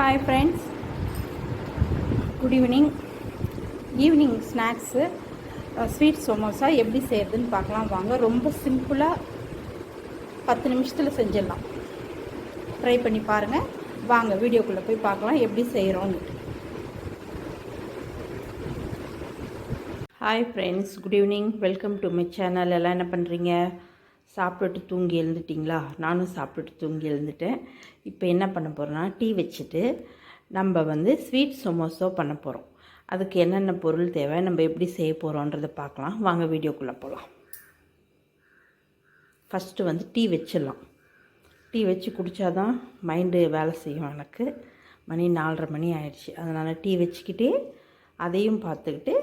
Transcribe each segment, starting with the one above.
Hi friends good evening evening snacks sweet samosa எப்படி செய்கிறதுன்னு பார்க்கலாம். வாங்க ரொம்ப சிம்பிளாக பத்து நிமிஷத்தில் செஞ்சிடலாம். ட்ரை பண்ணி பாருங்கள் வாங்க வீடியோக்குள்ளே போய் பார்க்கலாம் எப்படி செய்கிறோன்னு hi friends good evening welcome to my channel எல்லாம் என்ன பண்ணுறீங்க சாப்பிட்டுட்டு தூங்கி எழுந்துட்டிங்களா? நானும் சாப்பிட்டுட்டு தூங்கி எழுந்துட்டேன். இப்போ என்ன பண்ண போகிறோன்னா டீ வச்சுட்டு நம்ம வந்து ஸ்வீட் சமோசோ பண்ண போகிறோம் அதுக்கு என்னென்ன பொருள் தேவை நம்ம எப்படி செய்ய போகிறோன்றதை பார்க்கலாம். வாங்க வீடியோக்குள்ளே போகலாம் ஃபஸ்ட்டு வந்து டீ வச்சிடலாம். டீ வச்சு குடித்தாதான் மைண்டு வேலை செய்யும் எனக்கு. மணி நாலரை மணி ஆயிடுச்சு. அதனால் டீ வச்சுக்கிட்டே அதையும் பார்த்துக்கிட்டு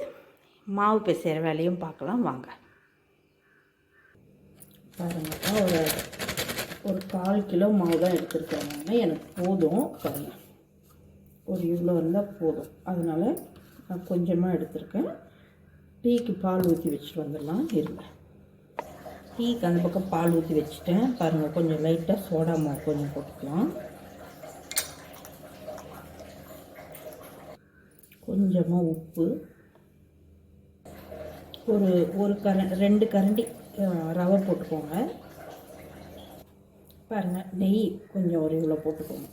மாவு பிசைகிற வேலையும் பார்க்கலாம். வாங்க. பாருங்கள் ஒரு ஒரு கால் கிலோ மாவு தான் எடுத்துருக்காங்க எனக்கு போதும். பாருங்க. ஒரு இவ்வளோ இருந்தால் போதும். அதனால் நான் கொஞ்சமாக எடுத்திருக்கேன். டீக்கு பால் ஊற்றி வச்சுட்டு வந்துடலாம். இருங்க. டீக்கு அந்த பக்கம் பால் ஊற்றி வச்சுட்டேன். பாருங்கள் கொஞ்சம் லைட்டாக சோடா மாவு கொஞ்சம் போட்டுக்கலாம். கொஞ்சமாக உப்பு. ஒரு ஒரு கர ரெண்டு கரண்டி ரவை போட்டுக்கோங்க. பாருங்கள் நெய் கொஞ்சம் ஒரு இவ்வளோ போட்டுக்கோங்க.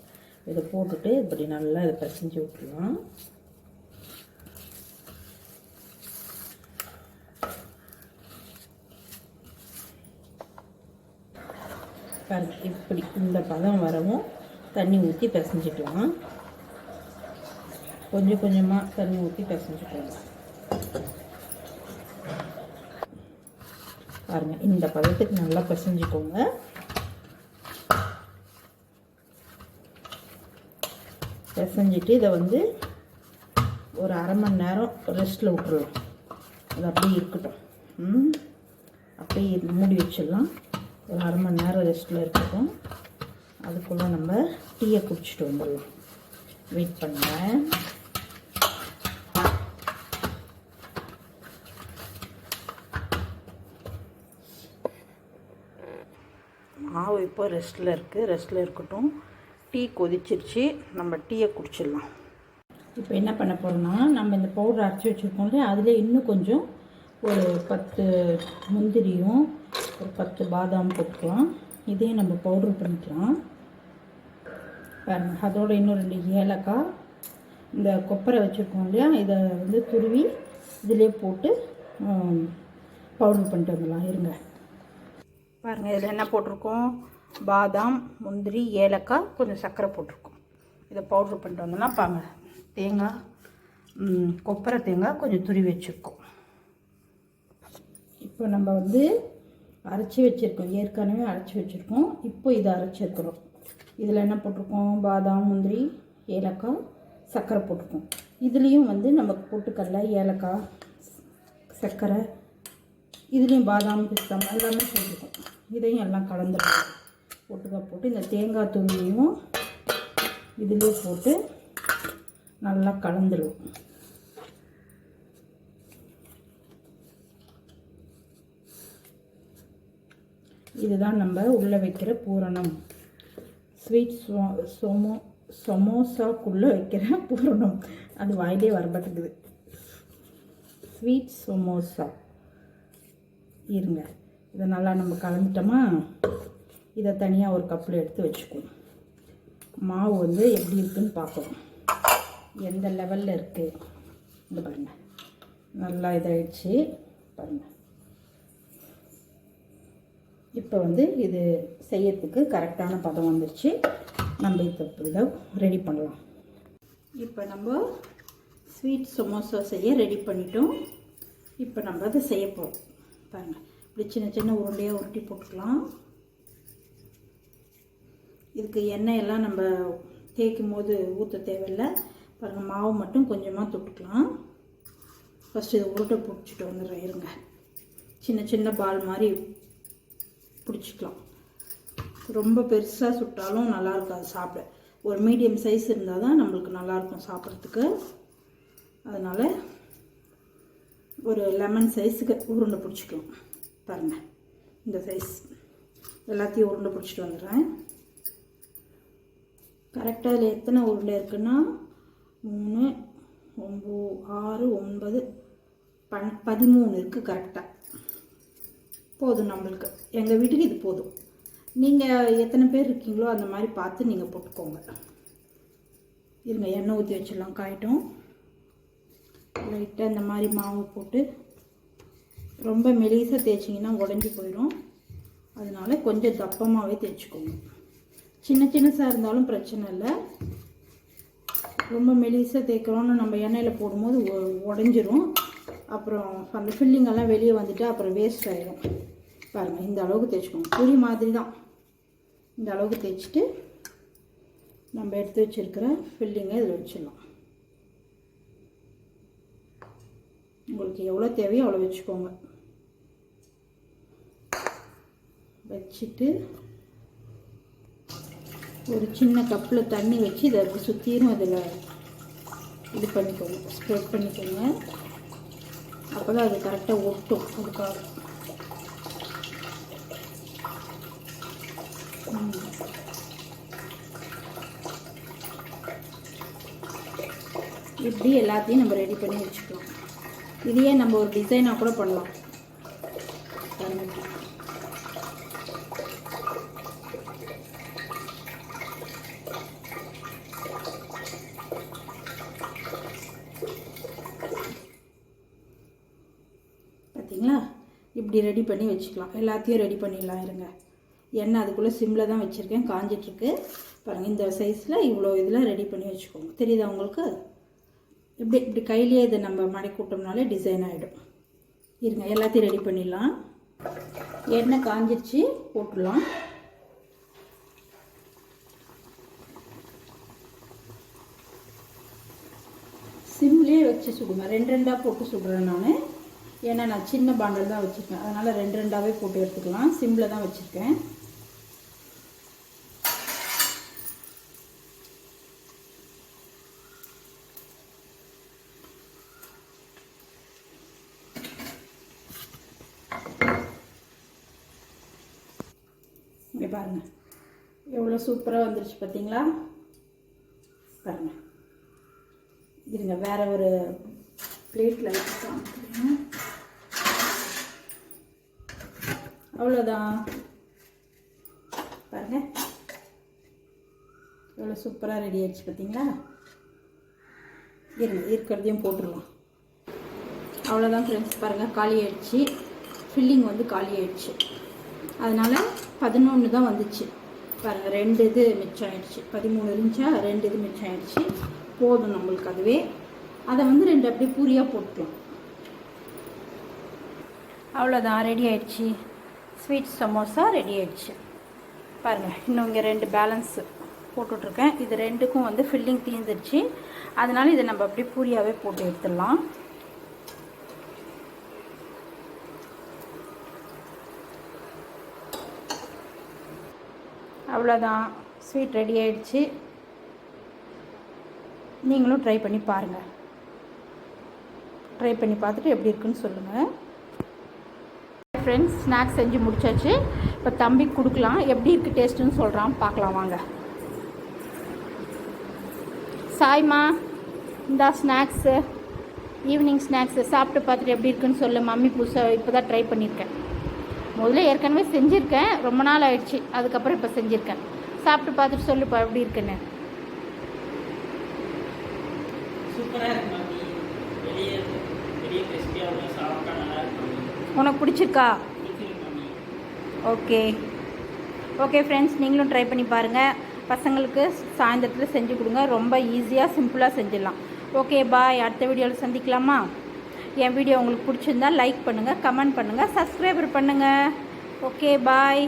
இதை போட்டுட்டு இப்படி நல்லா இதை பிசைஞ்சு விட்டுலாம் பாருங்க இப்படி இந்த பதம் வரவும் தண்ணி ஊற்றி பிசைஞ்சிக்கலாம். கொஞ்சம் கொஞ்சமாக தண்ணி ஊற்றி பிசைஞ்சுக்கோங்க பாருங்கள் இந்த பதத்துக்கு நல்லா பிசைஞ்சுக்கோங்க. பிசைஞ்சிட்டு இதை வந்து ஒரு அரை மணி நேரம் ரெஸ்ட்டில் விட்டுருலாம் அது அப்படியே இருக்கட்டும். அப்படியே மூடி வச்சிடலாம். ஒரு அரை மணி நேரம் ரெஸ்ட்டில் இருக்கட்டும். அதுக்குள்ளே நம்ம டீயை குடிச்சிட்டு வந்துடலாம். வெயிட் பண்ணுங்கள் மாவு இப்போ ரெஸ்ட்டில் இருக்குது ரெஸ்ட்டில் இருக்கட்டும். டீ கொதிச்சிருச்சு. நம்ம டீயை குடிச்சிடலாம். இப்போ என்ன பண்ண போகிறோம்னா நம்ம இந்த பவுடர் அரைச்சி வச்சுருக்கோம் இல்லையா? அதில் இன்னும் கொஞ்சம் ஒரு பத்து முந்திரியும் ஒரு பத்து பாதாம் போட்டுக்கலாம். இதையும் நம்ம பவுடர் பண்ணிக்கலாம். பாருங்கள் அதோட இன்னும் ரெண்டு ஏலக்காய் இந்த கொப்பரை வச்சுருக்கோம் இல்லையா? இதை வந்து துருவி இதிலே போட்டு பவுடர் பண்ணிட்டு வந்துடலாம். இருங்க. பாருங்கள் இதில் என்ன போட்டிருக்கோம்? பாதாம் முந்திரி ஏலக்காய் கொஞ்சம் சர்க்கரை போட்டிருக்கோம். இதை பவுட்ரு பண்ணிட்டு வந்தோம்னா பாங்க தேங்காய் கொப்பரை தேங்காய் கொஞ்சம் துருவி வச்சுருக்கோம். இப்போ நம்ம வந்து அரைச்சி வச்சுருக்கோம். ஏற்கனவே அரைச்சி வச்சுருக்கோம். இப்போ இதை அரைச்சிருக்கிறோம் இதில் என்ன போட்டிருக்கோம்? பாதாம் முந்திரி ஏலக்காய் சர்க்கரை போட்டிருக்கோம். இதுலேயும் வந்து நம்ம பொட்டுக்கடலை ஏலக்காய் சர்க்கரை இதுலேயும் பாதாம் பிஸ்தா எல்லாமே செஞ்சுருக்கோம் இதையும் எல்லாம் கலந்துருக்கோம் ஒட்டுக்கா போட்டு இந்த தேங்காய் துணியையும் இதிலே போட்டு நல்லா கலந்துருவோம். இதுதான் நம்ம உள்ளே வைக்கிற பூரணம். ஸ்வீட் சோமோ சமோசாக்குள்ளே வைக்கிற பூரணம். அது வாயிலே வரப்பட்டுக்குது ஸ்வீட் சமோசா இருங்க. இதை நல்லா நம்ம கலந்துட்டோமா? இதை தனியாக ஒரு கப்பில் எடுத்து வச்சுக்குவோம் மாவு வந்து எப்படி இருக்குன்னு பார்க்கணும். எந்த லெவலில் இருக்குது இந்த பாருங்க. நல்லா இதாகிடுச்சு பாருங்கள் இப்போ வந்து இது செய்யறதுக்கு கரெக்டான பதம் வந்துருச்சு. நம்ம இதை ரெடி பண்ணலாம். இப்போ நம்ம ஸ்வீட் சமோசா செய்ய ரெடி பண்ணிட்டோம். இப்போ நம்ம அதை செய்ய போகிறோம் பாருங்கள் இப்படி சின்ன சின்ன உருண்டையாக உருட்டி போட்டுக்கலாம். இதுக்கு எண்ணெய் எல்லாம் நம்ம தேய்க்கும் போது ஊற்ற தேவையில்லை. பாருங்கள் மாவு மட்டும் கொஞ்சமாக தொட்டுக்கலாம். ஃபஸ்ட்டு இதை உருட்டை பிடிச்சிட்டு வந்துடுறேன் இருங்க. சின்ன சின்ன பால் மாதிரி பிடிச்சிக்கலாம். ரொம்ப பெருசாக சுட்டாலும் நல்லா இருக்காது சாப்பிட. ஒரு மீடியம் சைஸ் இருந்தால் தான் நம்மளுக்கு நல்லாயிருக்கும் சாப்பிட்றதுக்கு. அதனால் ஒரு லெமன் சைஸுக்கு உருண்டை பிடிச்சிக்கலாம். பாருங்கள் இந்த சைஸ் எல்லாத்தையும் உருண்டை பிடிச்சிட்டு வந்துடுறேன். கரெக்டாக அதில் எத்தனை உருண்டை இருக்குன்னா மூணு ஒம்பது ஆறு ஒன்பது பன் பதிமூணு இருக்குது கரெக்டாக போதும் நம்மளுக்கு. எங்கள் வீட்டுக்கு இது போதும். நீங்கள் எத்தனை பேர் இருக்கீங்களோ அந்த மாதிரி பார்த்து நீங்கள் போட்டுக்கோங்க. இருங்க எண்ணெய் ஊற்றி வச்சிடலாம் காயட்டும். லைட்டாக இந்த மாதிரி மாவு போட்டு ரொம்ப மெலிசாக தேய்ச்சிங்கன்னா உடஞ்சி போயிடும் அதனால கொஞ்சம் தப்பமாகவே தேய்ச்சிக்கோங்க. சின்ன சின்னசாக இருந்தாலும் பிரச்சனை இல்லை. ரொம்ப மெலிசாக தேய்க்கிறோன்னு நம்ம எண்ணெயில் போடும்போது உ- உடஞ்சிரும். அப்புறம் அந்த ஃபில்லிங்கெல்லாம் வெளியே வந்துட்டு அப்புறம் வேஸ்ட் ஆகிடும் பாருங்கள் இந்த அளவுக்கு தேய்ச்சிக்கோங்க. புளி மாதிரி தான் இந்த அளவுக்கு தேய்ச்சிட்டு நம்ம எடுத்து வச்சிருக்கிற ஃபில்லிங்கை இதில் வச்சிடலாம். உங்களுக்கு எவ்வளோ தேவையோ அவ்வளோ வச்சுக்கோங்க. வச்சுட்டு ஒரு சின்ன கப்பில் தண்ணி வச்சு இதை அப்படி சுற்றியும் அதில் இது பண்ணிக்கோங்க ஸ்ப்ரெட் பண்ணிக்கோங்க. அப்போ தான் அது கரெக்டாக ஒட்டும் அதுக்காக இப்படி எல்லாத்தையும் நம்ம ரெடி பண்ணி வச்சுக்கலாம். இதையே நம்ம ஒரு டிசைனாக கூட பண்ணலாம் பாருங்க. பார்த்தீங்களா இப்படி ரெடி பண்ணி வச்சுக்கலாம். எல்லாத்தையும் ரெடி பண்ணிடலாம் இருங்க. எண்ணெய் அதுக்குள்ளே சிம்மில் தான் வச்சுருக்கேன். காஞ்சிட்ருக்கு பாருங்கள் இந்த சைஸில் இவ்வளோ இதெல்லாம் ரெடி பண்ணி வச்சுக்கோங்க. தெரியுதா உங்களுக்கு? இப்படி இப்படி கையிலேயே இதை நம்ம மடக்கி விட்டோம்னாலே டிசைன் ஆகிடும் இருங்க எல்லாத்தையும் ரெடி பண்ணிடலாம். எண்ணெய் காஞ்சிருச்சு போட்டுடலாம். சிம்லேயே வச்சு சுடுங்க. ரெண்டு ரெண்டாக போட்டு சுடுறேன் நான். ஏன்னா நான் சின்ன பாண்டல் தான் வச்சுருக்கேன். அதனால் ரெண்டு ரெண்டாகவே போட்டு எடுத்துக்கலாம். சிம்மில் தான் வச்சுருக்கேன். இங்கே பாருங்கள் எவ்வளோ சூப்பராக வந்துருச்சு பார்த்தீங்களா பாருங்கள் இருங்க வேறு ஒரு பிளேட்டில் வச்சு அவ்வளோதான் பாருங்க. எவ்வளோ சூப்பராக ரெடி ஆயிடுச்சு பார்த்தீங்களா? இருங்க இருக்கிறதையும் போட்டுடலாம். அவ்வளோதான் ஃப்ரெண்ட்ஸ் பாருங்கள் காலி ஆயிடுச்சு. ஃபில்லிங் வந்து காலி ஆயிடுச்சு. அதனால் பதினொன்று தான் வந்துச்சு. பாருங்கள் ரெண்டு இது மிச்சம் ஆயிடுச்சு. பதிமூணு இருந்துச்சா ரெண்டு இது மிச்சம் ஆயிடுச்சு. போதும் நம்மளுக்கு அதுவே. அதை வந்து ரெண்டு அப்படியே பூரியாக போட்டுக்கலாம். அவ்வளோதான் ரெடி ஆயிடுச்சு. ஸ்வீட் சமோசா ரெடி ஆயிடுச்சு. பாருங்கள் இன்னும் இங்கே ரெண்டு பேலன்ஸ் போட்டுட்ருக்கேன். இது ரெண்டுக்கும் வந்து ஃபில்லிங் தீர்ந்துருச்சு அதனால் இதை நம்ம அப்படியே பூரியாகவே போட்டு எடுத்துடலாம். அவ்வளோதான். ஸ்வீட் ரெடி ஆயிடுச்சு. நீங்களும் ட்ரை பண்ணி பாருங்கள் ட்ரை பண்ணி பார்த்துட்டு எப்படி இருக்குன்னு சொல்லுங்கள் ஃப்ரெண்ட்ஸ் ஸ்நாக்ஸ் செஞ்சு முடிச்சாச்சு. இப்போ தம்பி கொடுக்கலாம். எப்படி இருக்குது டேஸ்ட்டுன்னு சொல்கிறான் பார்க்கலாம் வாங்க. சாய்மா இந்தா ஸ்நாக்ஸு ஈவினிங் ஸ்நாக்ஸு சாப்பிட்டு பார்த்துட்டு எப்படி இருக்குன்னு சொல்லு. மம்மி புதுசாக இப்போ தான் ட்ரை பண்ணியிருக்கேன். முதல்ல ஏற்கனவே செஞ்சுருக்கேன். ரொம்ப நாள் ஆயிடுச்சு. அதுக்கப்புறம் இப்போ செஞ்சுருக்கேன். சாப்பிட்டு பார்த்துட்டு சொல்லுப்பா எப்படி இருக்குன்னு. சூப்பராக இருக்கு மாமி வெளியே பெரிய கிறிஸ்பியாக சாப்பிட்டா நல்லா இருக்கும் உனக்கு பிடிச்சிருக்கா? ஓகே. ஓகே ஃப்ரெண்ட்ஸ் நீங்களும் ட்ரை பண்ணி பாருங்கள் பசங்களுக்கு சாயந்தரத்தில் செஞ்சு கொடுங்க. ரொம்ப ஈஸியாக சிம்பிளாக செஞ்சிடலாம். ஓகே பாய் அடுத்த வீடியோவில் சந்திக்கலாமா? என் வீடியோ உங்களுக்கு பிடிச்சிருந்தா லைக் பண்ணுங்கள் கமெண்ட் பண்ணுங்கள் சப்ஸ்கிரைபர் பண்ணுங்கள் ஓகே பாய்